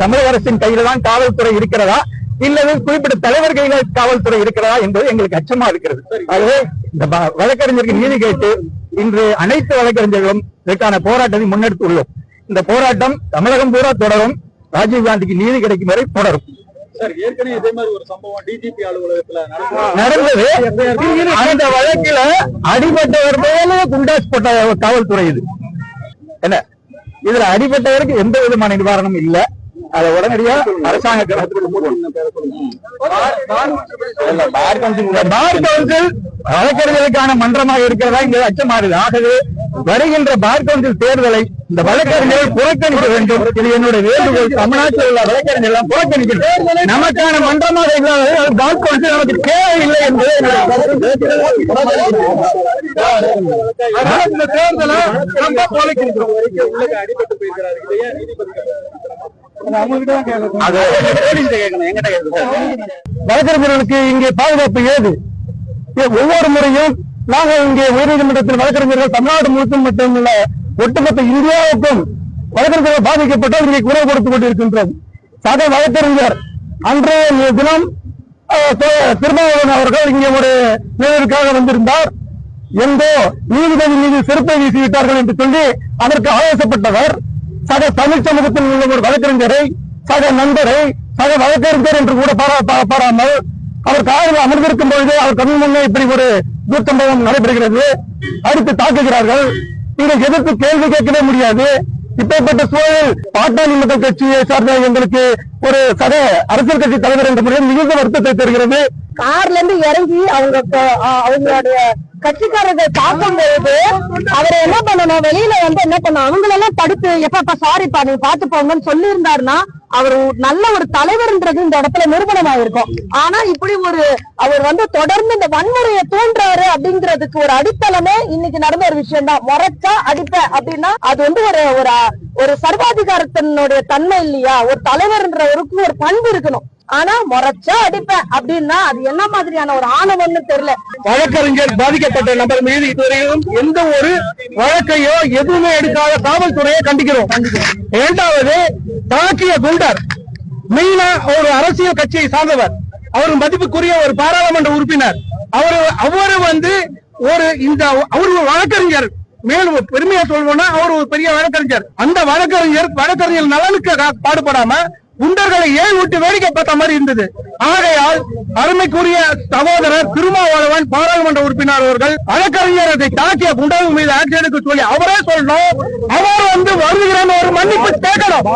தமிழக அரசின் கையில தான் காவல்துறை இருக்கிறதா? இல்லது குறிப்பிட்ட தலைவர் கையில காவல்துறை இருக்கிறதா என்பது எங்களுக்கு அச்சமா இருக்கிறது. ஆகவே இந்த வழக்கறிஞருக்கு நீதி கேட்டு இன்று அனைத்து வழக்கறிஞர்களும் இதற்கான போராட்டத்தை முன்னெடுத்துள்ளோம் இந்த போராட்டம் தமிழகம் பூரா தொடரும். ராஜீவ் காந்திக்கு நீதி கிடைக்கும் வரை தொடரும். நடந்தது. அந்த வழக்கில அடிபட்டவர் மேல குண்டாஸ் போட்ட காவல்துறை இது. என்ன? இதுல அடிபட்டவருக்கு எந்த விதமான நிவாரணம் இல்ல. அதை உடனடியா அரசாங்க பார் கவுன்சில் இந்த வழக்கறிஞர்களுக்கான மன்றமாக இருக்கிறதா? இங்கே அச்சமாறுது. ஆகவே வருகின்ற பார் கவுன்சில் தேர்தலை இந்த வழக்கறிஞர்கள் புறக்கணிக்க வேண்டும். இது என்னுடைய வேண்டுகோள். தமிழ்நாட்டில் உள்ள வழக்கறிஞர்கள் எல்லாம் புறக்கணிக்கணும். நமக்கான மன்றமாக இல்லாத பார் கவுன்சில் நமக்கு தேவையில்லை என்பது இந்த தேர்தலை நம்ம தொலைக்கிறோம் உள்ள அடிபட்டு போயிருக்கிறாரு வழக்கறிஞர்களுக்கு இங்கே பாதுகாப்பு ஏது? ஒவ்வொரு முறையும் நாங்க இங்கே உயர்நீதிமன்றத்தில் வழக்கறிஞர்கள் தமிழ்நாடு முழுக்கும் மட்டுமல்ல ஒட்டுமொத்த இந்தியாவுக்கும் வழக்கறிஞர்கள் பாதிக்கப்பட்டால் இங்கே குரல் கொடுத்துக் கொண்டிருக்கின்றோம். சக வழக்கறிஞர் அன்றைய தினம் திருமாவளவன் அவர்கள் இங்கே ஒரு நிகழ்வுக்காக வந்திருந்தார். எங்கோ நீதிபதி மீது செருப்பை வீசிவிட்டார்கள் என்று சொல்லி அதற்கு ஆவேசப்பட்டவர். சக தமிழ் சமூகத்தில் உள்ள ஒரு வழக்கறிஞரை சக நண்பரை சக வழக்கறிஞர் என்று கூட பாராமல் அவர் காரில் அமர்ந்திருக்கும் பொழுது அவர் கண் முன்னே இப்படி ஒரு துர்சம்பவம் நடைபெறுகிறது. அடுத்து தாக்குகிறார்கள். இதை எதிர்த்து கேள்வி கேட்கவே முடியாது. இப்பேற்பட்ட சூழலில் பாட்டாளி மக்கள் கட்சியை சார்ந்த எங்களுக்கு ஒரு சக அரசியல் கட்சி தலைவர் என்ற முறையில் மிகுந்த வருத்தத்தை தருகிறது. கார்ல இருந்து இறங்கி அவங்க அவங்களுடைய கட்சிக்காரர்கள் பார்க்கும் பொழுது அவரை என்ன பண்ணணும்? வெளியில வந்து என்ன பண்ணணும்? அவங்களெல்லாம் தடுத்து எப்பப்பா சாரிப்பா நீங்க பாத்து போங்கன்னு சொல்லி இருந்தாருன்னா அவர் நல்ல ஒரு தலைவர்ன்றது இந்த இடத்துல நிரூபணமாயிருக்கும். ஆனா இப்படி ஒரு அவர் வந்து தொடர்ந்து இந்த வன்முறையை தூண்டுறாரு அப்படிங்கிறதுக்கு ஒரு அடித்தளமே இன்னைக்கு நடந்த ஒரு விஷயம் தான் முறைச்சா அடிப்ப அப்படின்னா அது வந்து ஒரு ஒரு ஒரு சர்வாதிகாரத்தினுடைய தன்மை இல்லையா? ஒரு தலைவர்ன்றவருக்கு ஒரு பண்பு இருக்கணும். ஆனா முறைச்சா அடிப்பேன். அப்படின்னா அது என்ன மாதிரியான ஒரு ஆணவம்னு தெரியல. வழக்கறிஞர் பாதிக்கப்பட்ட நபர் மீது இதுவரையிலும் எந்த ஒரு வழக்கையோ எதுவுமே எடுக்காத காவல்துறையை கண்டிக்கிறோம். இரண்டாவது தாக்கிய குண்டர். மீனா ஒரு அரசியல் கட்சியை சார்ந்தவர். அவர் மதிப்புக்குரிய ஒரு பாராளுமன்ற உறுப்பினர். அவர் அவரு வந்து ஒரு இந்த அவர் ஒரு வழக்கறிஞர். மேலும் பெருமையா சொல்லணும்னா அவர் ஒரு பெரிய வழக்கறிஞர். அந்த வழக்கறிஞர் வழக்கறிஞர் நலனுக்கு பாடுபடாம குண்டர்களை ஏழு விட்டு வேடிக்கை பார்த்த மாதிரி இருந்தது? ஆகையால் அருமைக்குரிய சகோதரர் திருமாவளவன் பாராளுமன்ற உறுப்பினர் அவர்கள் வழக்கறிஞர் அதை தாக்கிய குண்டர்கள் மீது ஆக்ஷன் எடுக்க சொல்லி அவரே சொல்லணும் அவர் வந்து வருகிறன்னு ஒரு மன்னிப்பு கேட்கணும்.